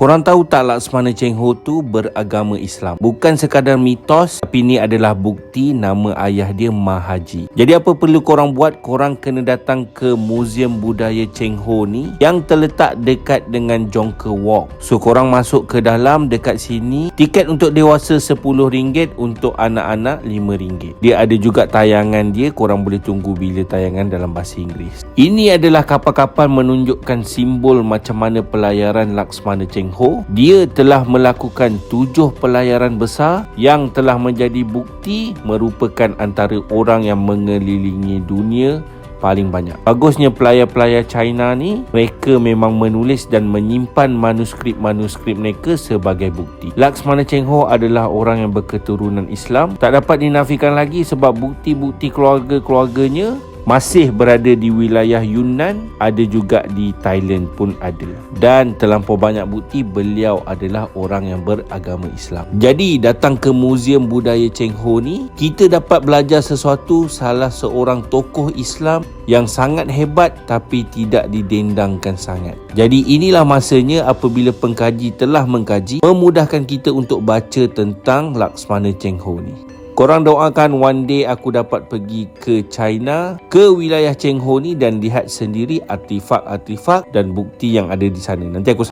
Korang tahu tak Laksmana Cheng Ho tu beragama Islam? Bukan sekadar mitos tapi ni adalah bukti nama ayah dia Mahaji. Jadi apa perlu korang buat? Korang kena datang ke Museum Budaya Cheng Ho ni yang terletak dekat dengan Jongke Walk. So korang masuk ke dalam dekat sini. Tiket untuk dewasa RM10 untuk anak-anak RM5. Dia ada juga tayangan dia. Korang boleh tunggu bila tayangan dalam bahasa Inggeris. Ini adalah kapal-kapal menunjukkan simbol macam mana pelayaran Laksmana Cheng Ho, dia telah melakukan tujuh pelayaran besar yang telah menjadi bukti merupakan antara orang yang mengelilingi dunia paling banyak. Bagusnya pelayar-pelayar China ni, mereka memang menulis dan menyimpan manuskrip-manuskrip mereka sebagai bukti. Laksmana Cheng Ho adalah orang yang berketurunan Islam. Tak dapat dinafikan lagi sebab bukti-bukti keluarga-keluarganya masih berada di wilayah Yunnan ada juga di Thailand pun ada. Dan terlampau banyak bukti beliau adalah orang yang beragama Islam. Jadi datang ke Museum Budaya Cheng Ho ni kita dapat belajar sesuatu salah seorang tokoh Islam yang sangat hebat tapi tidak didendangkan sangat. Jadi inilah masanya apabila pengkaji telah mengkaji memudahkan kita untuk baca tentang Laksmana Cheng Ho ni Korang doakan one day aku dapat pergi ke China, ke wilayah Cheng Ho ni dan lihat sendiri artifak-artifak dan bukti yang ada di sana. Nanti aku